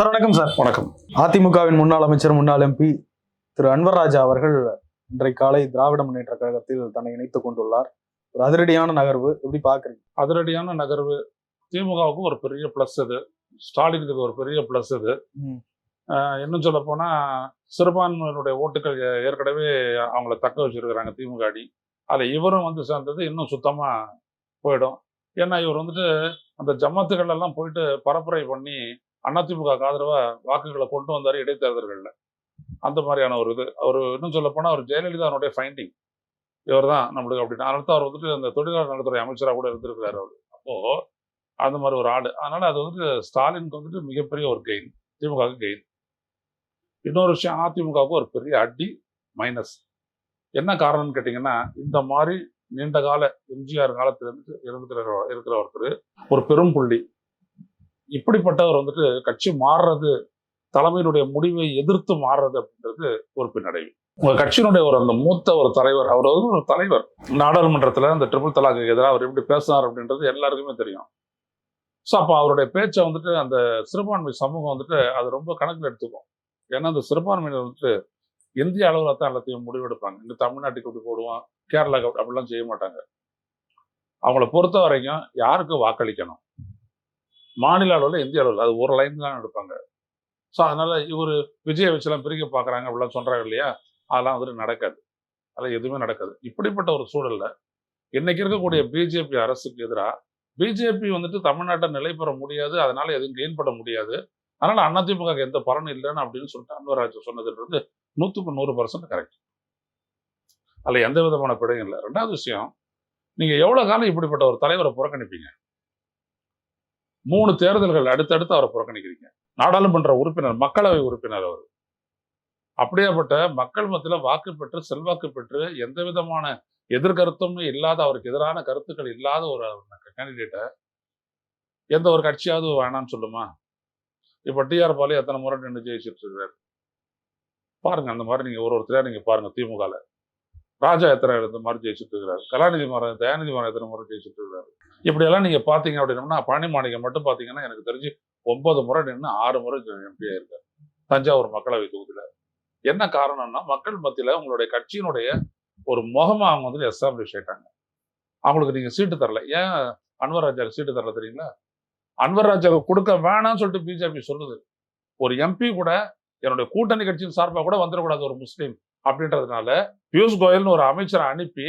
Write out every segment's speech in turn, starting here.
Sir வணக்கம் sir. வணக்கம். அதிமுகவின் முன்னாள் அமைச்சர் முன்னாள் எம்பி திரு அன்வர் ராஜா அவர்கள் இன்றைய காலை திராவிட முன்னேற்ற கழகத்தில் தன்னை இணைத்துக் கொண்டுள்ளார். ஒரு அதிரடியான நகர்வு எப்படி பாக்குறீங்க அதிரடியான நகர்வு திமுகவுக்கு ஒரு பெரிய ப்ளஸ் இது. ஸ்டாலினுக்கு இது ஒரு பெரிய ப்ளஸ் இது. இன்னும் சொல்ல போனா சிறுபான்மையினுடைய ஓட்டுகள் ஏற்கனவே அவங்கள தக்க வச்சிருக்கிறாங்க திமுக அடி அதில் இவரும் வந்து சேர்ந்தது இன்னும் சுத்தமா போயிடும். ஏன்னா இவர் வந்துட்டு அந்த ஜமாத்துகள் எல்லாம் போயிட்டு பரப்புரை பண்ணி அதிமுக ஆதரவாக வாக்குகளை கொண்டு வந்தார் இடைத்தேர்தல்களில். அந்த மாதிரியான ஒரு இது. அவர் இன்னும் சொல்லப்போனால் அவர் ஜெயலலிதாவுடைய ஃபைண்டிங் இவர் தான் நம்மளுக்கு அப்படின்னு. அதனால அவர் வந்துட்டு அந்த தொழிலாளர் நலத்துறை அமைச்சராக கூட இருந்திருக்கிறார் அவர். அப்போது அந்த மாதிரி ஒரு ஆடு அதனால் அது வந்துட்டு ஸ்டாலினுக்கு வந்துட்டு மிகப்பெரிய ஒரு கெயின் திமுகவுக்கு கெயின் இன்னொரு விஷயம் அதிமுகவுக்கு ஒரு பெரிய அடி மைனஸ் என்ன காரணம்னு கேட்டிங்கன்னா இந்த மாதிரி நீண்ட கால எம்ஜிஆர் காலத்திலிருந்து இருந்துக்கிற இருக்கிற ஒருத்தர் ஒரு பெரும் புள்ளி. இப்படிப்பட்டவர் வந்துட்டு கட்சி மாறுறது தலைமையினுடைய முடிவை எதிர்த்து மாறுறது அப்படின்றது ஒரு பின்னடைவு. உங்க கட்சியினுடைய ஒரு அந்த மூத்த ஒரு தலைவர் அவர் வந்து ஒரு தலைவர். நாடாளுமன்றத்தில் அந்த ட்ரிபிள் தலாக்கு எதிராக அவர் எப்படி பேசினார் அப்படின்றது எல்லாருக்குமே தெரியும். ஸோ அப்போ அவருடைய பேச்சை வந்துட்டு அந்த சிறுபான்மை சமூகம் வந்துட்டு அது ரொம்ப கணக்கில் எடுத்துக்கும். ஏன்னா அந்த சிறுபான்மையினர் வந்துட்டு இந்திய அளவில் தான் எல்லாத்தையும் முடிவெடுப்பாங்க. இங்கே தமிழ்நாட்டுக்கு இப்படி போடுவோம் கேரளாக்கு அப்படிலாம் செய்ய மாட்டாங்க. அவங்கள பொறுத்த வரைக்கும் யாருக்கு வாக்களிக்கணும்? மாநில அளவில் இந்திய அளவில் அது ஒரு லைன் தான் எடுப்பாங்க. ஸோ அதனால இவர் விஜயை வச்சுலாம் பிரிக்க பார்க்குறாங்க அப்படிலாம் சொல்றாங்க இல்லையா? அதெல்லாம் வந்துட்டு நடக்காது. அதெல்லாம் எதுவுமே நடக்காது. இப்படிப்பட்ட ஒரு சூழல்ல இன்னைக்கு இருக்கக்கூடிய பிஜேபி அரசுக்கு எதிராக பிஜேபி வந்துட்டு தமிழ்நாட்டை நிலை பெற முடியாது அதனால எதுவும் கெயின் பண்ண முடியாது. அதனால அதிமுக எந்த பலனும் இல்லைன்னு அப்படின்னு சொல்லிட்டு அன்பராஜ் சொன்னதுன்றது நூற்றுக்கு நூறு பர்சன்ட் கரெக்ட் அதில் எந்த விதமான பிழையும் இல்லை. ரெண்டாவது விஷயம் நீங்க எவ்வளோ காலம் இப்படிப்பட்ட ஒரு தலைவரை புறக்கணிப்பீங்க? மூணு தேர்தல்கள் அடுத்தடுத்து அவரை புறக்கணிக்கிறீங்க. நாடாளுமன்ற உறுப்பினர் மக்களவை உறுப்பினர் அவர். அப்படியாப்பட்ட மக்கள் மத்தியில் வாக்கு பெற்று செல்வாக்கு பெற்று எந்த விதமான எதிர்கருத்தும் இல்லாத அவருக்கு எதிரான கருத்துக்கள் இல்லாத ஒரு கேண்டிடேட்டை எந்த ஒரு கட்சியாவது வேணாம்னு சொல்லுமா? இப்போ டிஆர் பாலு எத்தனை முறை நின்று ஜெயிச்சிட்டு இருக்கிறார் பாருங்க அந்த மாதிரி நீங்கள் ஒரு ஒருத்தராக நீங்கள் பாருங்க திமுகவில் ராஜா எத்தனை இந்த மாதிரி ஜெயிச்சிட்டு இருக்கிறாரு கலாநிதி மாறன் தயாநிதி மாறன் எத்தனை முறை ஜெயிச்சிட்டு இருக்காரு இப்படியெல்லாம் நீங்க பாத்தீங்க அப்படின்னம்னா பழனி மாணிக்கம் மட்டும் பாத்தீங்கன்னா எனக்கு தெரிஞ்சு ஒன்பது முறை நின்று ஆறு முறை எம்பி ஆயிருக்காரு. தஞ்சாவூர் மக்களவை தொகுதியில. என்ன காரணம்னா மக்கள் மத்தியில உங்களுடைய கட்சியினுடைய ஒரு முகமா அவங்க வந்து எஸ்டாப்ளிஷ் ஆயிட்டாங்க. அவங்களுக்கு நீங்க சீட்டு தரல. ஏன் அன்வர் ராஜாவுக்கு சீட்டு தரல தெரியுங்களா? அன்வர் ராஜாவுக்கு கொடுக்க வேணாம்னு சொல்லிட்டு பிஜேபி சொல்லுது ஒரு எம்பி கூட என்னுடைய கூட்டணி கட்சியின் சார்பாக கூட வந்துடக்கூடாது ஒரு முஸ்லீம். அப்படின்றதுனால பியூஷ் கோயல்னு ஒரு அமைச்சரை அனுப்பி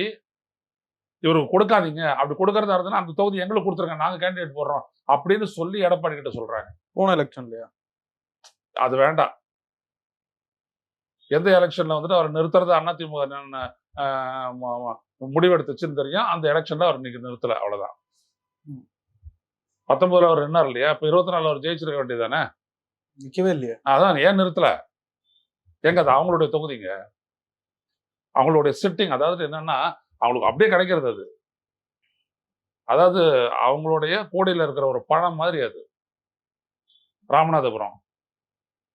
இவருக்கு கொடுக்காதீங்க. அப்படி கொடுக்கறதா இருந்ததுன்னா அந்த தொகுதி எங்களுக்கு கொடுத்துருங்க நாங்க கேண்டிடேட் போடுறோம் அப்படின்னு சொல்லி எடப்பாடி கிட்ட சொல்றாங்க. போன எலெக்ஷன்லயா அது வேண்டாம். எந்த எலெக்ஷன்ல வந்துட்டு அவர் நிறுத்துறது அதிமுக முடிவெடுத்துச்சுன்னு தெரியும். அந்த எலெக்ஷன்ல அவர் இன்னைக்கு நிறுத்தல அவ்வளவுதான். பத்தொன்பதுல அவர் நின்னார் இல்லையா? இப்ப இருபத்தி நாலு அவர் ஜெயிச்சிருக்க வேண்டியதானே நிக்கவே இல்லையா. அதான் ஏன் நிறுத்தல? எங்க அது அவங்களுடைய தொகுதிங்க? அவங்களுடைய சிட்டிங் அதாவது என்னன்னா அவங்களுக்கு அப்படியே கிடைக்கிறது அது. அதாவது அவங்களுடைய கூடையில இருக்கிற ஒரு பழம் மாதிரி அது. ராமநாதபுரம்.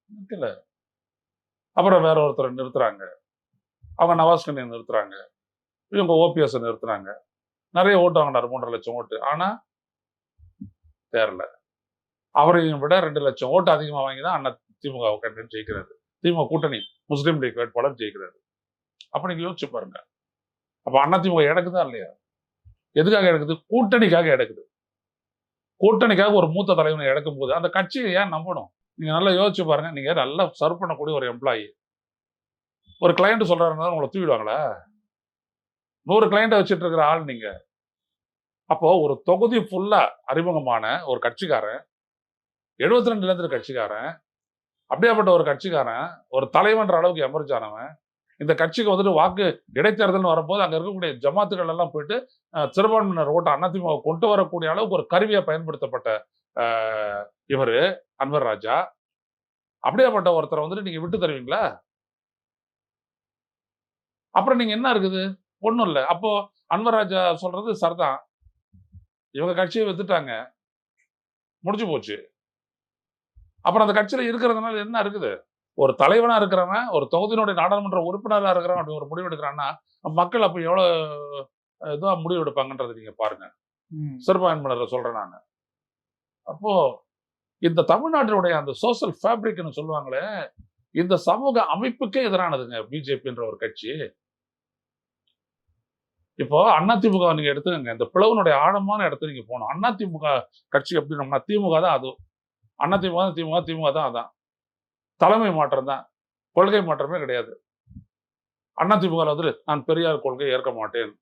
நிக்கல அப்புறம் வேற ஒருத்தர் நிறுத்துறாங்க. அவங்க நவாஸ்கனியை நிறுத்துறாங்க. இவங்க ஓபிஎஸ் நிறுத்துறாங்க. நிறைய ஓட்டு வாங்கினார் மூன்றரை லட்சம் ஓட்டு. ஆனா தேரல. அவரையும் விட ரெண்டு லட்சம் ஓட்டு அதிகமாக வாங்கி தான் அண்ணா திமுக கேண்டிடேட் ஜெயிக்கிறாரு. திமுக கூட்டணி முஸ்லீம் லீக் வேட்பாளர் ஜெயிக்கிறது அப்ப நீங்க யோசிச்சு பாருங்க. அப்ப அண்ணா எடுக்குதா இல்லையா? எதுக்காக எடுக்குது? கூட்டணிக்காக எடுக்குது. கூட்டணிக்காக ஒரு மூத்த தலைவனை எடுக்கும் போது அந்த கட்சியை ஏன் நம்பணும்? நீங்க நல்லா யோசிச்சு பாருங்க. நீங்க நல்லா சர்வ் பண்ணக்கூடிய ஒரு எம்ப்ளாயி ஒரு கிளையண்ட் சொல்றாருன்னா உங்களை தூக்கிடுவாங்களா? நூறு கிளைண்ட்டை வச்சுட்டு இருக்கிற ஆள் நீங்க. அப்போ ஒரு தொகுதி ஃபுல்லா அறிமுகமான ஒரு கட்சிக்காரன் எழுபத்தி ரெண்டுல இருந்து கட்சிக்காரன் அப்படியாப்பட்ட ஒரு கட்சிக்காரன் ஒரு தலைவன்ற அளவுக்கு எமர்ஜ் ஆனவன் இந்த கட்சிக்கு வந்துட்டு வாக்கு இடைத்தேர்தல்னு வரும்போது அங்கே இருக்கக்கூடிய ஜமாத்துகள் எல்லாம் போயிட்டு அஹ், சிறுபான்மையினர் ஓட்டு அதிமுக கொண்டு வரக்கூடிய அளவுக்கு ஒரு கருவியாக பயன்படுத்தப்பட்ட இவர் அன்வர் ராஜா. அப்படியாப்பட்ட ஒருத்தரை வந்துட்டு நீங்கள் விட்டு தருவீங்களா? அப்புறம் நீங்கள் என்ன இருக்குது? ஒன்றும் இல்லை. அப்போ அன்வர் ராஜா சொல்றது சரிதான். இவங்க கட்சியை வித்துட்டாங்க. முடிஞ்சு போச்சு. அப்புறம் அந்த கட்சியில் இருக்கிறதுனால என்ன இருக்குது? ஒரு தலைவனா இருக்கிறவன் ஒரு தொகுதியினுடைய நாடாளுமன்ற உறுப்பினரா இருக்கிறவன் அப்படி ஒரு முடிவு எடுக்கிறான்னா மக்கள் அப்ப எவ்வளவு இதுவா முடிவு எடுப்பாங்கன்றது நீங்க பாருங்க. சிறுபான்மையினரை சொல்றேன் நான். அப்போ இந்த தமிழ்நாட்டினுடைய அந்த சோஷியல் ஃபேப்ரிக்னு சொல்லுவாங்களே இந்த சமூக அமைப்புக்கே எதிரானதுங்க பிஜேபின்ற ஒரு கட்சி. இப்போ அதிமுக நீங்க எடுத்துக்கங்க. இந்த பிளவனுடைய ஆழமான இடத்துல நீங்க போகணும். அதிமுக கட்சி எப்படின்னா திமுக தான் அது. அதிமுக தான் திமுக திமுக தான் அதான். தலைமை மாற்றம் தான். கொள்கை மாற்றமே கிடையாது. அண்ணா திமுக வந்துட்டு நான் பெரியார் கொள்கையை ஏற்க மாட்டேன்.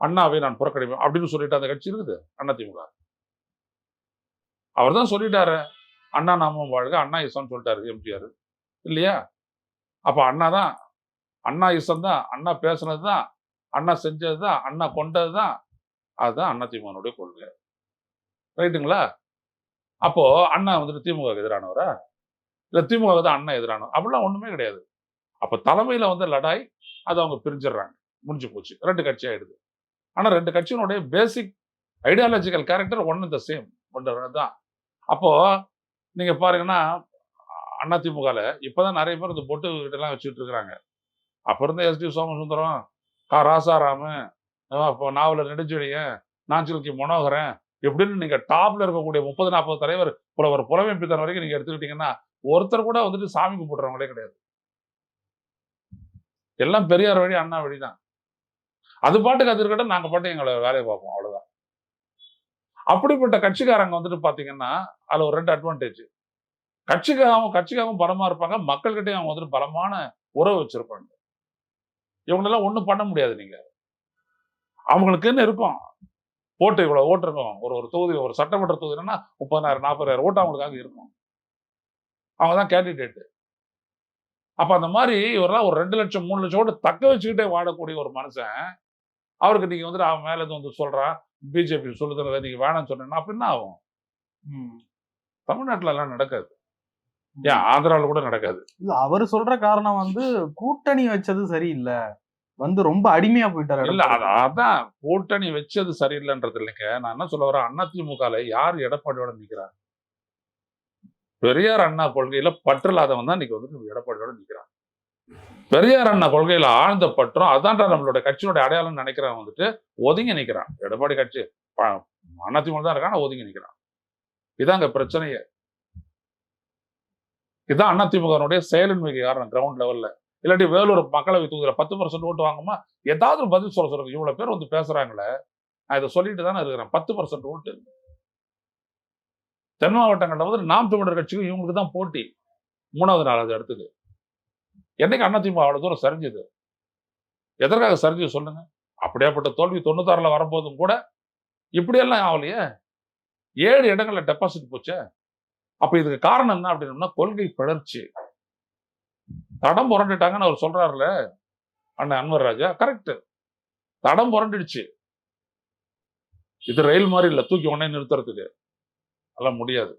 அண்ணாவை நான் புறக்கணிப்பேன் அப்படின்னு சொல்லிட்டு அந்த கட்சி இருக்குது அதிமுக அவர் தான் சொல்லிட்டாரு அண்ணா நாமம் வாழ்க அண்ணா இசம்னு சொல்லிட்டாரு எம்ஜிஆர். இல்லையா? அப்போ அண்ணா தான் அண்ணா இசம் தான் அண்ணா பேசுனது தான் அண்ணா செஞ்சது தான் அண்ணா கொண்டது தான். அதுதான் அண்ணா திமுகனுடைய கொள்கை. ரைட்டுங்களா? அப்போ அண்ணா வந்துட்டு திமுக எதிரானவரா? இல்லை திமுக தான் அண்ணன் எதிரானோ அப்படிலாம் ஒன்றுமே கிடையாது. அப்போ தலைமையில் வந்து லடாய் அதை அவங்க பிரிஞ்சிடுறாங்க. முடிஞ்சு போச்சு. ரெண்டு கட்சி ஆகிடுது ஆனால் ரெண்டு கட்சியினுடைய பேசிக் ஐடியாலஜிக்கல் கேரக்டர் ஒன் இந்த சேம் ஒன்று தான். அப்போது நீங்கள் பாருங்கன்னா அண்ணா திமுகவில் இப்போ தான் நிறைய பேர் இந்த பொட்டு இதெல்லாம் வச்சுட்டு இருக்கிறாங்க. அப்போ இருந்த எஸ் டி சோமசுந்தரம் கா ராசாராமு அப்போ நாவலர் நெடுஞ்செழியன் நாஞ்சிலுக்கி மனோகரன் எப்படின்னு நீங்க டாப்ல இருக்கக்கூடிய முப்பது நாற்பது தலைவர் புலவர் புலமை பித்தன் வரைக்கும் நீங்க எடுத்துக்கிட்டீங்கன்னா ஒருத்தர் கூட வந்துட்டு சாமி கும்பிடுறவங்களே கிடையாது. எல்லாம் பெரியார் வழி அண்ணா வழி தான். அது பாட்டுக்கு அது இருக்கட்டும் நாங்க பாட்டு எங்களை வேலையை பார்ப்போம் அவ்வளவுதான். அப்படிப்பட்ட கட்சிக்காரங்க வந்துட்டு பாத்தீங்கன்னா அதுல ஒரு ரெண்டு அட்வான்டேஜ் கட்சிக்காகவும் கட்சிக்காகவும் பலமா இருப்பாங்க. மக்கள்கிட்டயும் அவங்க வந்துட்டு பலமான உறவு வச்சிருப்பாங்க. இவங்களெல்லாம் ஒண்ணும் பண்ண முடியாது நீங்க. அவங்களுக்குன்னு இருக்கும். ஓட்டு இவ்வளவு ஓட்டு இருக்கும் ஒரு ஒரு தொகுதி ஒரு சட்டமன்ற தொகுதினா முப்பதாயிரம் நாற்பதாயிரம் ஓட்டு அவங்களுக்காக இருக்கும். அவங்க தான் கேண்டிடேட் அப்ப அந்த மாதிரி இவரெல்லாம் ஒரு ரெண்டு லட்சம் மூணு லட்சம் ஓட்டு தக்க வச்சுக்கிட்டே வாழக்கூடிய ஒரு மனுஷன் அவருக்கு நீங்க வந்துட்டு அவன் மேல இருந்து வந்து சொல்றான் பிஜேபி சொல்லுதுல நீங்க வேணாம்னு சொன்னீங்கன்னா அப்ப என்ன ஆகும்? தமிழ்நாட்டுல எல்லாம் நடக்காது. ஏன் ஆந்திராவில் கூட நடக்காது. இல்ல அவர் சொல்ற காரணம் வந்து கூட்டணி வச்சது சரியில்லை. வந்து ரொம்ப அடிமையா போயிட்டாரு இல்ல அது அதான் கூட்டணி வச்சது சரியில்லைன்றது இல்லைங்க. நான் என்ன சொல்ல வரேன்? அதிமுகல யார் எடப்பாடியோட நிக்கிறார் பெரியார் அண்ணா கொள்கையில பற்றில்லாதவன் தான் இன்னைக்கு வந்து எடப்பாடியோட நிக்கிறான். பெரியார் அண்ணா கொள்கையில ஆழ்ந்த பற்றும் அதான்டா நம்மளோட கட்சியோட அடையாளம் நினைக்கிறவன் வந்துட்டு ஒதுங்கி நிக்கிறான். எடப்பாடி கட்சி அதிமுக தான் இருக்கான் ஒதுங்கி நிக்கிறான். இதாங்க பிரச்சனையே. இதான் அதிமுகனுடைய செயலின்மைக்கு காரணம் கிரவுண்ட் லெவல்ல இல்லாட்டி வேலூர் மக்களவை தொகுதியில் பத்து பர்சன்ட் ஓட்டு வாங்குமா? ஏதாவது ஒரு பதில் சொல்ல சொல்லுங்க. இவ்வளவு பேர் வந்து பேசுறாங்களே. நான் இதை சொல்லிட்டு தானே இருக்கிறேன். பத்து பர்சன்ட் ஓட்டு. தென் மாவட்டங்களில் வந்து நாம் தமிழர் கட்சிக்கும் இவங்களுக்கு தான் போட்டி. மூணாவது நாலாவது இடத்துக்கு என்னைக்கு அதிமுக அவ்வளவு தூரம் சரிஞ்சுது? எதற்காக சரிஞ்சு சொல்லுங்க. அப்படியாப்பட்ட தோல்வி தொண்ணூத்தாறுல வரும்போதும் கூட இப்படியெல்லாம் ஆகலையே. ஏழு இடங்கள்ல டெபாசிட் போச்சே. அப்ப இதுக்கு காரணம் என்ன அப்படின்னா கொள்கை பிளர்ச்சி. தடம் புரண்டுட்டாங்கன்னு அவர் சொல்றாருல அண்ணன் அன்வர் ராஜா? கரெக்ட் தடம் புரண்டுடுச்சு. இது ரயில் மாதிரி இல்ல தூக்கி உடனே நிறுத்துறதுக்கு. அதெல்லாம் முடியாது.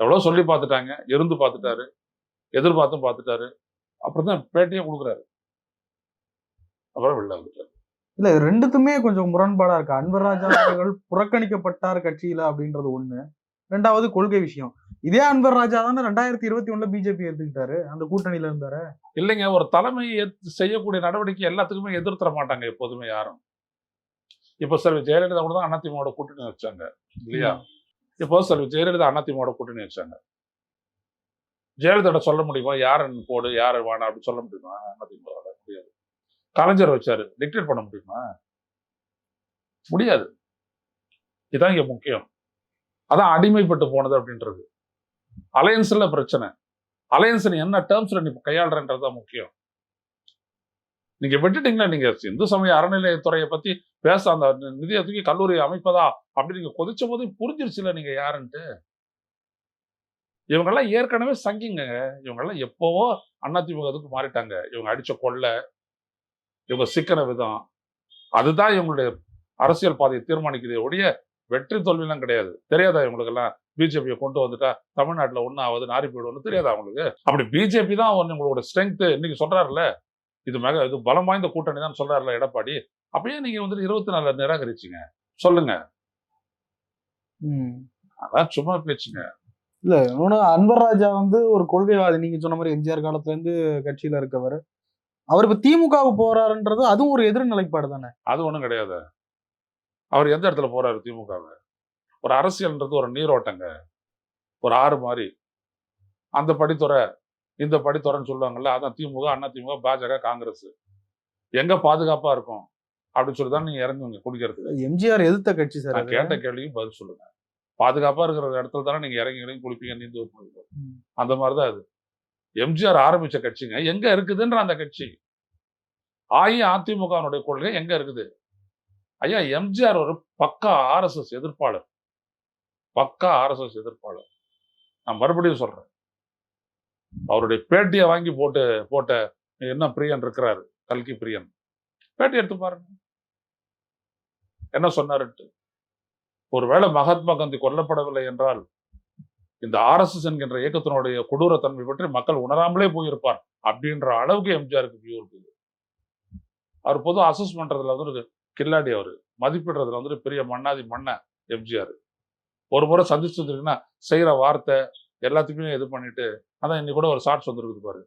எவ்வளோ சொல்லி பார்த்துட்டாங்க இருந்து பார்த்துட்டாரு எதிர்பார்த்தும் பார்த்துட்டாரு. அப்புறம் தான் பேட்டியே கொடுக்குறாரு. அப்புறம் வெளில வந்துட்டாரு. இல்ல ரெண்டுத்துமே கொஞ்சம் முரண்பாடா இருக்கு? அன்பர் ராஜா அவர்கள் புறக்கணிக்கப்பட்டார் கட்சியில அப்படின்றது ஒண்ணு. ரெண்டாவது கொள்கை விஷயம். இதே அன்வர் ராஜா தானே ரெண்டாயிரத்தி இருபத்தி ஒண்ணுல பிஜேபி எடுத்துக்கிட்டாரு. அந்த கூட்டணியில இருந்தாரு. இல்லைங்க ஒரு தலைமை செய்யக்கூடிய நடவடிக்கை எல்லாத்துக்குமே எதிர்த்தர மாட்டாங்க எப்போதுமே யாரும். இப்போ செல்வி ஜெயலலிதா கூட தான் அதிமுக கூட்டணி வச்சாங்க இல்லையா? இப்போ செல்வி ஜெயலலிதா அதிமுக கூட்டணி வச்சாங்க. ஜெயலலிதா சொல்ல முடியுமா? யாருன்னு போடு யாரு வேணாம் அப்படின்னு சொல்ல முடியுமா? அதிமுக முடியாது. கலைஞர் வச்சாரு. டிக்டேட் பண்ண முடியுமா? முடியாது. இதான் இங்க முக்கியம். அதான் அடிமைப்பட்டு போனது அப்படின்றது. அலையன்ஸ்ல பிரச்சனை. அலையன்ஸ் நீ என்ன டேர்ம்ஸ்ல நீ கையாளுறன்றது தான் முக்கியம். நீங்க விட்டுட்டீங்களா நீங்க இந்து சமய அறநிலையத்துறையை பத்தி பேச அந்த நிதியை தூக்கி கல்லூரி அமைப்பதா அப்படி நீங்க கொதிச்ச போது புரிஞ்சிருச்சுல நீங்க யாருன்ட்டு. இவங்கெல்லாம் ஏற்கனவே சங்கிங்க. இவங்கெல்லாம் எப்போவோ அதிமுகத்துக்கு மாறிட்டாங்க. இவங்க அடிச்ச கொள்ளை இவங்க சிக்கன விதம். அதுதான் இவங்களுடைய அரசியல் பாதையை தீர்மானிக்குதே ஒழிய வெற்றி தோல்விலாம் கிடையாது. தெரியாதா இவங்களுக்கெல்லாம் பிஜேபியை கொண்டு வந்துட்டா தமிழ்நாட்டுல ஒன்றும் ஆகுது நாரி போயிடும்னு தெரியாதா அவங்களுக்கு? அப்படி பிஜேபி தான் ஒண்ணு உங்களோட ஸ்ட்ரென்த் இன்னைக்கு சொல்றாருல்ல? இது மெக இது பலம் வாய்ந்த கூட்டணி தான் சொல்றாருல எடப்பாடி. அப்பயே நீங்க வந்துட்டு இருபத்தி நாலுல நிராகரிச்சீங்க. சொல்லுங்க. அதான் சும்மா பேச்சுங்க. இல்ல இன்னொன்னு அன்வர் ராஜா வந்து ஒரு கொள்கைவாதி. நீங்க சொன்ன மாதிரி எம்ஜிஆர் காலத்துல இருந்து கட்சியில இருக்கவர். அவர் இப்ப திமுகவுக்கு போறாருன்றது அதுவும் ஒரு எதிர்நிலைப்பாடு தானே? அது ஒண்ணும் கிடையாது. அவர் எந்த இடத்துல போறாரு திமுகவை? ஒரு அரசியல்ன்றது ஒரு நீரோட்டங்க. ஒரு ஆறு மாதிரி அந்த படித்துறை இந்த படித்துறைன்னு சொல்லுவாங்கல்ல அதான் திமுக அண்ணா திமுக பாஜக காங்கிரஸ். எங்க பாதுகாப்பா இருக்கும்? அப்படின்னு சொல்லி தான் நீங்க இறங்குவீங்க குடிக்கிறதுக்கு. எம்ஜிஆர் எதிர்த்த கட்சி சார். கேட்ட கேள்விக்கு பதில் சொல்லுங்க. பாதுகாப்பா இருக்கிற இடத்துல தானே நீங்க இறங்கி இறங்கி குளிப்பீங்க நீந்து. அந்த மாதிரிதான் அது. எம்ஜிஆர் ஆரம்பிச்ச கட்சிங்க. எங்க இருக்குதுன்ற அந்த கட்சி? அஇஅதிமுகவினுடைய கொள்கை எங்க இருக்குது? ஐயா எம்ஜிஆர் ஒரு பக்கா ஆர்எஸ்எஸ் எதிர்ப்பாளர். பக்கா ஆர்எஸ்எஸ் எதிர்ப்பாளர். நான் மறுபடியும் சொல்றேன். அவருடைய பேட்டியை வாங்கி போட்டு போட்ட என்ன பிரியன் இருக்கிறாரு? கல்கி பிரியன். பேட்டி எடுத்து பாருங்க. என்ன சொன்னாருன்ட்டு. ஒருவேளை மகாத்மா காந்தி கொல்லப்படவில்லை என்றால் இந்த ஆர்எஸ்எஸ் என்கின்ற இயக்கத்தினுடைய கொடூரத்தன்மை பற்றி மக்கள் உணராமலே போயிருப்பார் அப்படின்ற அளவுக்கு எம்ஜிஆருக்கு வியூ இருக்குது. அவர் பொது அசஸ் பண்றதுல வந்து கில்லாடி அவர். மதிப்பிடுறதுல வந்துட்டு பெரிய மன்னாதி மன்ன எம்ஜிஆர். ஒரு முறை சந்திச்சு வந்திருக்குன்னா செய்யற வார்த்தை எல்லாத்துக்குமே இது பண்ணிட்டு அதான் இன்னைக்கு கூட ஒரு ஷார்ட்ஸ் வந்துருக்குது பாரு.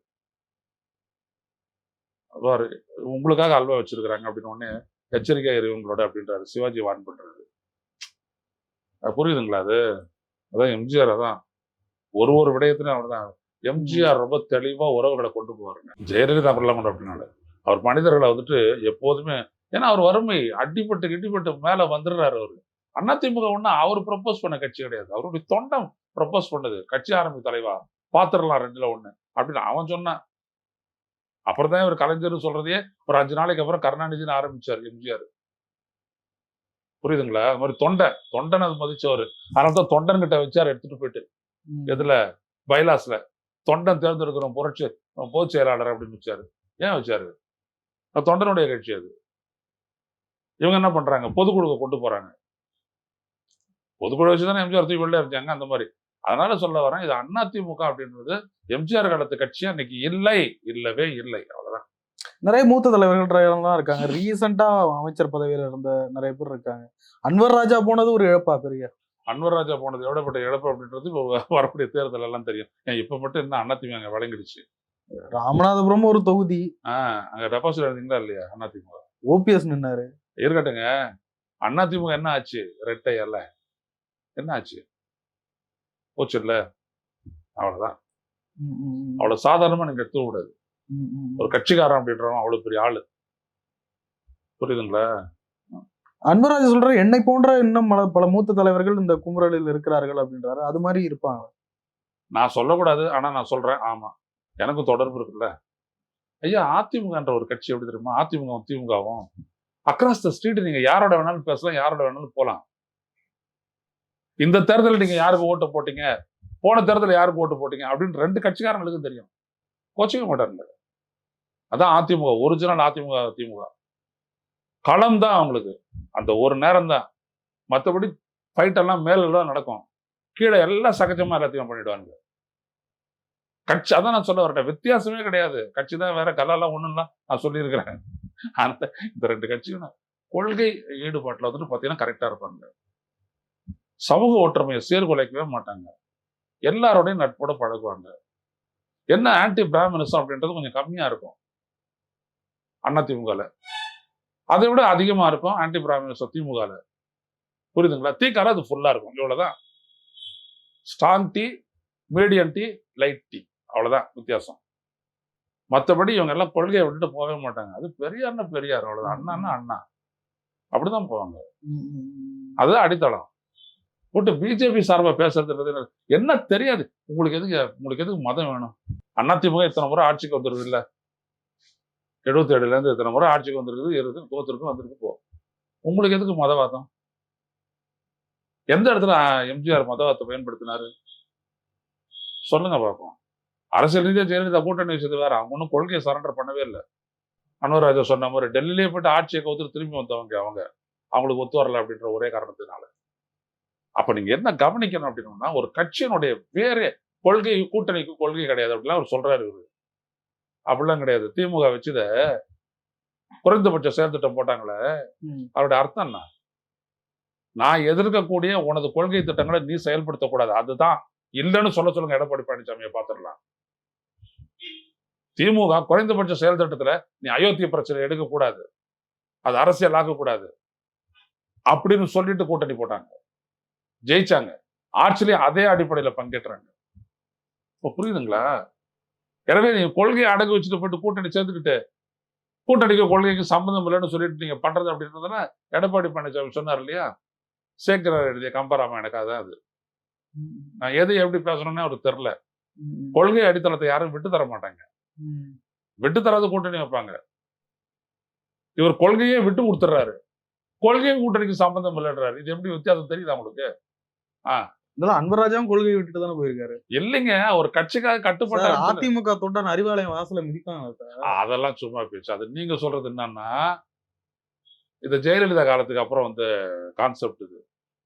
பாரு உங்களுக்காக அல்வா வச்சிருக்கிறாங்க அப்படின்னு உடனே எச்சரிக்கை இருவங்களோட அப்படின்றாரு. சிவாஜி வான் பண்றாரு. அது புரியுதுங்களா அது? அதான் எம்ஜிஆர் அதான். ஒரு ஒரு விடயத்திலும் அவர் தான் எம்ஜிஆர் ரொம்ப தெளிவா உறவுகளை கொண்டு போவாருங்க. ஜெயலலிதா பிரலாமன் அப்படின்னால அவர் மனிதர்களை வந்துட்டு எப்போதுமே ஏன்னா அவர் வறுமை அடிபட்டு கிட்டிப்பட்டு மேல வந்துடுறாரு அவரு. அதிமுக ஒண்ணு அவர் ப்ரப்போஸ் பண்ண கட்சி கிடையாது. அவருடைய தொண்டம் ப்ரப்போஸ் பண்ணது. கட்சி ஆரம்பி தலைவா பாத்திரலாம் ரெண்டுல ஒண்ணு அப்படின்னு அவன் சொன்னான். அப்புறம் தான் இவர் கலைஞர் சொல்றதையே ஒரு அஞ்சு நாளைக்கு அப்புறம் கருணாநிதினு ஆரம்பிச்சார் எம்ஜிஆர். புரியுதுங்களா? அது மாதிரி தொண்டை தொண்டன் அது மதிச்சவர். அதனால தான் தொண்டன் கிட்ட வச்சார் எடுத்துட்டு போயிட்டு. எதுல? பைலாஸ்ல. தொண்டன் தேர்ந்தெடுக்கிறோம் புரட்சி பொதுச் செயலாளர் அப்படின்னு வச்சாரு. ஏன் வச்சாரு? தொண்டனுடைய கட்சி அது. இவங்க என்ன பண்றாங்க? பொதுக்குழுவை கொண்டு போறாங்க. பொதுக்குழு வச்சு தானே எம்ஜிஆர் தூக்கி வெளில இருந்தாங்க அந்த மாதிரி. அதனால சொல்ல வரேன் இது அதிமுக அப்படின்றது எம்ஜிஆர் காலத்து கட்சியா இன்னைக்கு இல்லை இல்லவே இல்லை. அவ்வளவுதான். நிறைய மூத்த தலைவர்கள் இருக்காங்க. ரீசெண்டா அமைச்சர் பதவியில இருந்த நிறைய பேர் இருக்காங்க. அன்வர் ராஜா போனது ஒரு இழப்பா பெரிய? அன்வர் ராஜா போனது எவ்வளவுப்பட்ட இழப்பு அப்படின்றது இப்போ வரக்கூடிய தேர்தல் எல்லாம் தெரியும். ஏன் இப்ப மட்டும் என்ன அதிமுக அங்க வழங்கிடுச்சு ராமநாதபுரம் ஒரு தொகுதி. ஆஹ் அங்க டெபாசிட் இருந்தீங்களா இல்லையா? அதிமுக. ஓபிஎஸ் நின்னாரு. இருக்கட்டுங்க. அதிமுக என்ன ஆச்சு? ரெட்டை அல்ல என்ன ஆச்சு? போச்சு இல்ல? அவ்வளவுதான். அவ்வளவு சாதாரணமா நீங்க எடுத்துக்க கூடாது. ஒரு கட்சிக்காரன் அப்படின்றவன் அவ்வளவு பெரிய ஆளு. புரியுதுங்களா? அன்வர் ராஜா சொல்ற என்னை போன்ற இன்னும் பல பல மூத்த தலைவர்கள் இந்த குமுறலில் இருக்கிறார்கள் அப்படின்றாரு. அது மாதிரி இருப்பாங்க. நான் சொல்லக்கூடாது ஆனா நான் சொல்றேன். ஆமா. எனக்கும் தொடர்பு இருக்குல்ல. ஐயா அதிமுகன்ற ஒரு கட்சி எப்படி தெரியுமா? அதிமுக திமுகவும். அக்ராஸ் த ஸ்ட்ரீட் நீங்க யாரோட வேணாலும் பேசலாம் யாரோட வேணாலும் போலாம். இந்த தேர்தலில் நீங்க யாருக்கு ஓட்டு போட்டீங்க? போன தேர்தலில் யாருக்கு ஓட்டு போட்டீங்க? அப்படின்னு ரெண்டு கட்சிக்காரங்களுக்கும் தெரியும். கோச்சிக்க மாட்டாருங்க. அதான் அதிமுக ஒரிஜினல் அதிமுக திமுக. களம் தான் அவங்களுக்கு. அந்த ஒரு நேரம் தான். மற்றபடி ஃபைட்டெல்லாம் மேல தான் நடக்கும். கீழே எல்லாம் சகஜமா எல்லாத்தையும் பண்ணிடுவாங்க கட்சி அதான் நான் சொல்ல வரட்டேன் வித்தியாசமே கிடையாது. கட்சி தான் வேற கலாலாம் ஒன்றுன்னா நான் சொல்லியிருக்கிறேன். அந்த இந்த ரெண்டு கட்சியும் கொள்கை ஈடுபாட்டுல வந்துட்டு பாத்தீங்கன்னா கரெக்டா இருப்பாங்க. சமூக ஒற்றுமையை சீர்குலைக்கவே மாட்டாங்க. எல்லாரோடையும் நட்போட பழகுவாங்க. என்ன ஆன்டி பிராமினிசம் அப்படின்றது கொஞ்சம் கம்மியா இருக்கும். அதிமுகல அதை விட அதிகமா இருக்கும் ஆன்டி பிராமினிசம் திமுகல. புரியுதுங்களா? தீக்கால அது ஃபுல்லா இருக்கும். இவ்வளோதான் strong tea medium tea light tea அவ்வளவுதான் வித்தியாசம். மற்றபடி இவங்க எல்லாம் கொள்கையை விட்டுட்டு போகவே மாட்டாங்க. அது பெரியார்னா பெரியார் அவ்வளவுதான். அண்ணான்னா அண்ணா. அப்படிதான் போவாங்க. அதுதான் அடித்தளம். போட்டு பிஜேபி சார்பா பேசுறது என்ன- தெரியாது. உங்களுக்கு எதுக்கு உங்களுக்கு எதுக்கு மதம் வேணும்? அதிமுக இத்தனை முறை ஆட்சிக்கு வந்துருது இல்ல எழுபத்தி ஏழுல இருந்து இத்தனை முறை ஆட்சிக்கு வந்திருக்குது இருக்கு தோத்துருக்கு வந்திருக்கு போ. உங்களுக்கு எதுக்கு மதவாதம்? எந்த இடத்துல எம்ஜிஆர் மதவாதத்தை பயன்படுத்தினாரு? சொல்லுங்க பார்ப்போம் அரசியல் ரீதியா ஜெயலலிதா கூட்டணி விஷயத்து வேற? அவங்க ஒன்றும் கொள்கையை சரண்டர் பண்ணவே இல்லை. அனுராஜா சொன்ன மாதிரி டெல்லியிலே போயிட்டு ஆட்சியை கவுத்து திரும்பி வந்தவங்க அவங்க. அவங்களுக்கு ஒத்து வரல அப்படின்ற ஒரே காரணத்தினால. அப்ப நீங்க என்ன கவனிக்கணும் அப்படின்னா ஒரு கட்சியினுடைய வேறு கொள்கை கூட்டணிக்கு கொள்கை கிடையாது அப்படிலாம் அவர் சொல்றாரு இவரு. அப்படிலாம் கிடையாது. திமுக வச்சுத குறைந்தபட்ச செயல் போட்டாங்களே. அவருடைய அர்த்தம் என்ன? நான் எதிர்க்கக்கூடிய உனது கொள்கை திட்டங்களை நீ செயல்படுத்தக்கூடாது. அதுதான். இல்லைன்னு சொல்ல சொல்லுங்க. எடப்பாடி பழனிசாமியை பார்த்துடலாம். திமுக குறைந்தபட்ச செயல் திட்டத்துல நீ அயோத்தி பிரச்சனை எடுக்கக்கூடாது. அது அரசியல் ஆக்கக்கூடாது அப்படின்னு சொல்லிட்டு கூட்டணி போட்டாங்க. ஜெயிச்சாங்க. ஆட்சியிலையும் அதே அடிப்படையில பங்கேற்றாங்க. இப்போ புரியுதுங்களா? எனவே நீங்க கொள்கையை அடகு வச்சுட்டு போயிட்டு கூட்டணி சேர்த்துக்கிட்டு கூட்டணிக்கு கொள்கைக்கு சம்மந்தம் இல்லைன்னு சொல்லிட்டு நீங்க பண்றது அப்படின்றதுனா எடப்பாடி பழனிசாமி சொன்னார் இல்லையா? சேக்கரார் எழுதிய கம்பராமாயண கதை அது. நான் எது எப்படி பேசணும்னே அவருக்கு தெரியல. கொள்கை அடித்தளத்தை யாரும் விட்டு தர மாட்டாங்க. விட்டு தராத கூட்டணி வைப்பாங்க. இவர் கொள்கையே விட்டு கொடுத்துறாரு கொள்கையும் கூட்டணிக்கு சம்பந்தம் இல்லைன்றாரு. இது எப்படி வித்தியாசம் தெரியுதா உங்களுக்கு? இதெல்லாம் அன்பர் ராஜாவும் கொள்கையை விட்டுட்டு தானே போயிருக்காரு. இல்லைங்க ஒரு கட்சிக்காக கட்டுப்பட்ட அதிமுக தொண்டன் அறிவாலயம் வாசல மிதிப்பாங்க அதெல்லாம் சும்மா பேச்சு அது நீங்க சொல்றது என்னன்னா இது ஜெயலலிதா காலத்துக்கு அப்புறம் வந்து கான்செப்ட் இது.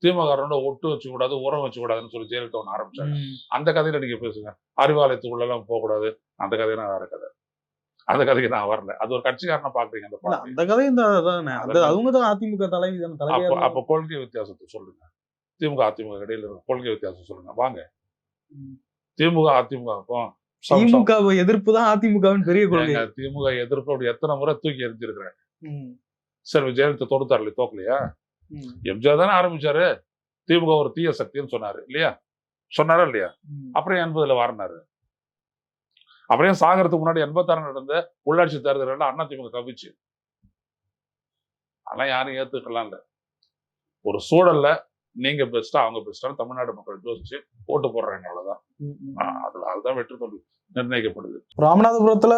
திமுக ஒட்டு வச்சு கூடாது உரம் வச்சு கூடாதுன்னு சொல்லி ஜெயலலிதா ஒன்று ஆரம்பிச்சாங்க. அந்த கதையில நீங்க பேசுங்க. அறிவாலயத்துக்குள்ள எல்லாம் போக கூடாது அந்த கதையெல்லாம் வேற கதை. அந்த கதைக்கு நான் வரல. அது ஒரு கட்சிக்காரனை பாக்குறீங்க அந்த. அந்த கதையும் அவங்க தான் அதிமுக தலைவி அப்ப அப்ப கொள்கை வித்தியாசத்தை சொல்லுங்க. திமுக அதிமுக இடையில இருக்க கொள்கை வித்தியாசம் சொல்லுங்க. வாங்க. திமுக அதிமுகவுக்கும் திமுக எதிர்ப்பு தான் அதிமுகவின் பெரிய கொள்கை. திமுக எதிர்ப்பு அப்படி எத்தனை முறை தூக்கி எரிஞ்சிருக்கிறேன் சரி ஜெயலலிதா தொடுத்தாருல தோக்கலையா? எம்ஜிஆர் தானே ஆரம்பிச்சாரு? திமுக ஒரு தீய சக்தின்னு சொன்னாரு இல்லையா? சொன்னாரா இல்லையா. அப்புறம் எண்பதுல வாரினாரு? அப்புறம் ஏன் சாகரத்துக்கு முன்னாடி எண்பத்தாறு நடந்த உள்ளாட்சி தேர்தலில் அண்ணா திமுக கவிச்சு அதெல்லாம் யாரும் ஏத்துக்கலாம் இல்ல ஒரு சூழல்ல நீங்க பெஸ்டா அவங்க பெஸ்டான்னு தமிழ்நாடு மக்கள் யோசிச்சு ஓட்டு போடுறாங்க அவ்வளவுதான். அதுல அதுதான் வெற்றி தோல்வி நிர்ணயிக்கப்படுது. ராமநாதபுரத்துல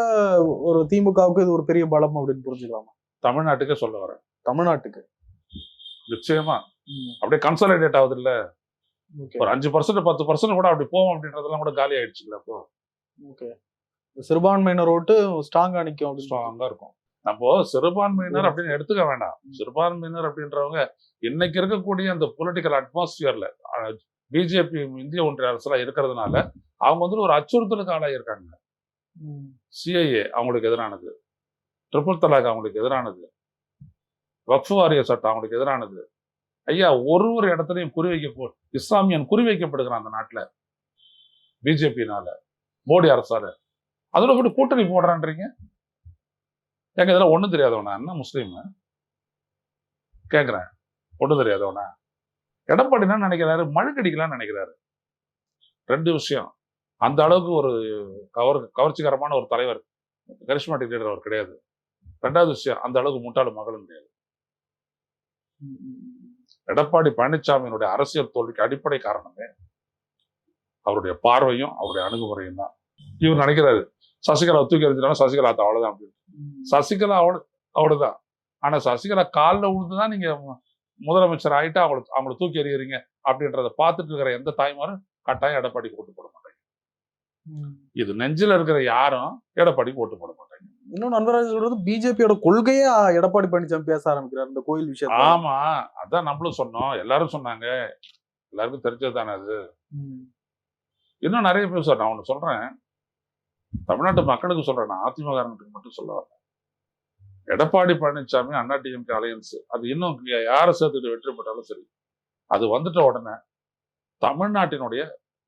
ஒரு திமுகவுக்கு இது ஒரு பெரிய பலம் அப்படின்னு புரிஞ்சுக்கலாமா? தமிழ்நாட்டுக்கே சொல்ல வரேன். தமிழ்நாட்டுக்கு. நிச்சயமா. அப்படியே கன்சாலிடேட் ஆகுது இல்ல ஒரு அஞ்சு பர்சன்ட் பத்து பர்சன்ட் கூட அப்படி போவோம் அப்படின்றதெல்லாம் கூட காலி ஆயிடுச்சுல்ல அப்போ. ஓகே. சிறுபான்மையினர் ஓட்டு ஸ்ட்ராங்கா நிக்கும் அப்படின்னு ஸ்ட்ராங்கா இருக்கும். நம்ம சிறுபான்மையினர் அப்படின்னு எடுத்துக்க வேண்டாம் சிறுபான்மையினர் அப்படின்றவங்க இன்னைக்கு இருக்கக்கூடிய அந்த பொலிட்டிக்கல் அட்மாஸ்பியர்ல பிஜேபி இந்திய ஒன்றிய அரசுல இருக்கிறதுனால அவங்க வந்து ஒரு அச்சுறுத்தலுக்கு ஆளாயிருக்காங்க ம், சிஐஏ அவங்களுக்கு எதிரானது. ட்ரிபிள் தலாக் அவங்களுக்கு எதிரானது. வக்ஃபு வாரிய சட்டம் அவங்களுக்கு எதிரானது. ஐயா ஒரு ஒரு இடத்துலையும் குறிவைக்க இஸ்லாமியன் குறிவைக்கப்படுகிறான் அந்த நாட்டுல. பிஜேபினால மோடி அரசால. அதுல போட்டு கூட்டணி போடுறான்றீங்க? ஏங்க இதெல்லாம் ஒண்ணும் தெரியாதவனா? என்ன முஸ்லீம்? கேட்குறேன் ஒண்ணும் தெரியாதவனா? எடப்பாடினா நினைக்கிறாரு மழுக்கடிக்கலாம்னு நினைக்கிறாரு. ரெண்டு விஷயம். அந்த அளவுக்கு ஒரு கவர் கவர்ச்சிகரமான ஒரு தலைவர். கரிஷ்மாட்டிக் லீடர் அவர் கிடையாது. ரெண்டாவது விஷயம் அந்த அளவுக்கு முட்டாளு மகளும் கிடையாது. எடப்பாடி பழனிசாமியினுடைய அரசியல் தோல்விக்கு அடிப்படை காரணமே அவருடைய பார்வையும் அவருடைய அணுகுமுறையும் தான் இவர் நினைக்கிறாரு சசிகலா தூக்கி எறிஞ்சிட்டாலும் சசிகலா அவ்வளவுதான் அப்படின்னு. சசிகலா அவ்வளோ அவ்வளவுதான் ஆனா சசிகலா காலில் விழுந்துதான் நீங்க முதலமைச்சர் ஆயிட்டு அவங்களை அவங்கள தூக்கி எறியறீங்க அப்படின்றத பார்த்துட்டு இருக்கிற எந்த தாய்மாரும் கட்டாயம் எடப்பாடிக்கு ஓட்டு போட மாட்டாங்க. இது நெஞ்சில இருக்கிற யாரும் எடப்பாடிக்கு ஓட்டு போட மாட்டாங்க இன்னொன்னு அன்பராஜ் சொல்றது பிஜேபியோட கொள்கையே எடப்பாடி பழனிசாமி பேச ஆரம்பிக்கிறார் இந்த கோயில் விஷயத்துல. ஆமா அதான் நம்மளும் சொன்னோம். எல்லாரும் சொன்னாங்க. எல்லாருக்கும் தெரிஞ்சது தானே அது இன்னும் நிறைய பேர் சார் நான் ஒன்று சொல்றேன். தமிழ்நாட்டு மக்களுக்கு சொல்றேன். நான் அதிமுக காரங்களுக்கு மட்டும் சொல்ல வரேன் எடப்பாடி பழனிசாமி அண்ணா டிஎம்கே அலையன்ஸ் அது இன்னும் யாரை சேர்த்துட்டு வெற்றி பெற்றாலும் சரி அது வந்துட்ட உடனே தமிழ்நாட்டினுடைய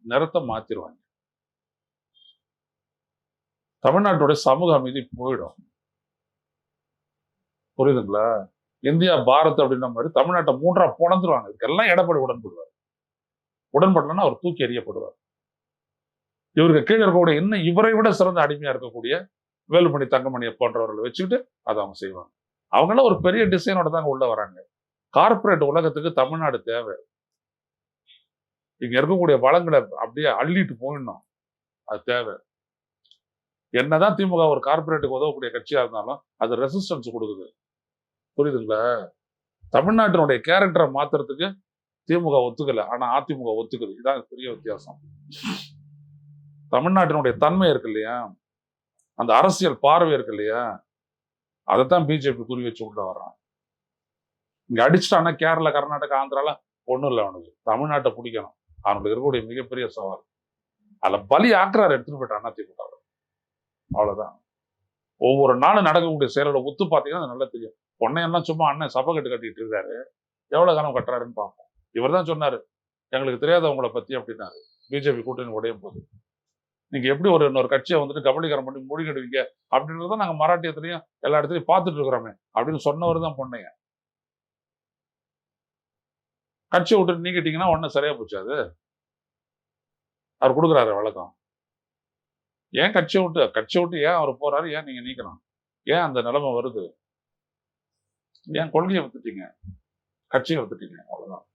நிறத்தை மாத்திருவாங்க. தமிழ்நாட்டோட சமூக அமைதி போயிடும். புரியுதுங்களா? இந்தியா பாரத் அப்படின்ற மாதிரி தமிழ்நாட்டை மூன்றா புணந்துருவாங்க இதுக்கெல்லாம் எடப்பாடி உடன்படுவார். உடன்படலன்னா அவர் தூக்கி எறியப்படுவார். இவருக்கு கீழே இருக்கக்கூடிய இன்னும் இவரை விட சிறந்த அடிமையா இருக்கக்கூடிய வேலுமணி தங்கமணியை போன்றவர்களை வச்சுக்கிட்டு அதை அவங்க செய்வாங்க. அவங்களாம் ஒரு பெரிய டிசைனோட தாங்க உள்ள வராங்க. கார்ப்பரேட் உலகத்துக்கு தமிழ்நாடு தேவை. இங்க இருக்கக்கூடிய வளங்களை அப்படியே அள்ளிட்டு போயிடணும். அது தேவை. என்னதான் திமுக ஒரு கார்ப்பரேட்டுக்கு உதவக்கூடிய கட்சியா இருந்தாலும் அது ரெசிஸ்டன்ஸ் கொடுக்குது. புரியுதுங்களா? தமிழ்நாட்டினுடைய கேரக்டரை மாத்துறதுக்கு திமுக ஒத்துக்கல. ஆனா அதிமுக ஒத்துக்குது. இதான் பெரிய வித்தியாசம். தமிழ்நாட்டினுடைய தன்மை இருக்கு இல்லையா? அந்த அரசியல் பார்வை இருக்கு இல்லையா? அதைத்தான் பிஜேபி குறி வச்சு கொண்டு வர்றான். இங்க அடிச்சிட்டான்னா கேரளா கர்நாடகா ஆந்திரால ஒண்ணும் இல்லை அவனுக்கு. தமிழ்நாட்டை பிடிக்கணும். அவனுக்கு இருக்கக்கூடிய மிகப்பெரிய சவால். அதுல பலி ஆக்கிறார் எடுத்துட்டு போயிட்டான் அதிமுக அவ்வளவுதான். ஒவ்வொரு நாளும் நடக்கக்கூடிய செயலோட ஒத்து பார்த்தீங்கன்னா அது நல்லா தெரியும். பொன்னையெல்லாம் சும்மா அண்ணன் சபை கட்டு கட்டிட்டு இருக்காரு. எவ்வளவு காலம் கட்டுறாருன்னு பார்ப்போம். இவர் தான் சொன்னாரு எங்களுக்கு தெரியாதவங்கள பத்தி அப்படின்னாரு. பிஜேபி கூட்டணி உடையும் போது. நீங்க எப்படி ஒரு இன்னொரு கட்சியை வந்துட்டு கபலீகரம் பண்ணி மூழ்கிடுவீங்க அப்படின்றத நாங்க மராட்டியத்திலையும் எல்லா இடத்துலயும் பார்த்துட்டு இருக்கிறோமே அப்படின்னு சொன்னவர் தான் பொண்ணைங்க கட்சியை விட்டு நீக்கிட்டீங்கன்னா ஒன்னும் சரியா போச்சு அது. அவர் கொடுக்குறாரு வழக்கம். ஏன் கட்சியை விட்டு கட்சியை விட்டு ஏன் அவர் போறாரு? ஏன் நீங்க நீக்கணும்? ஏன் அந்த நிலைமை வருது? ஏன் கொள்கையை வித்துட்டீங்க? கட்சியை வித்துட்டீங்க அவ்வளவுதான்.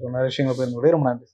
சொன்ன விஷயங்களை பகிர்ந்து ரொம்ப நன்றி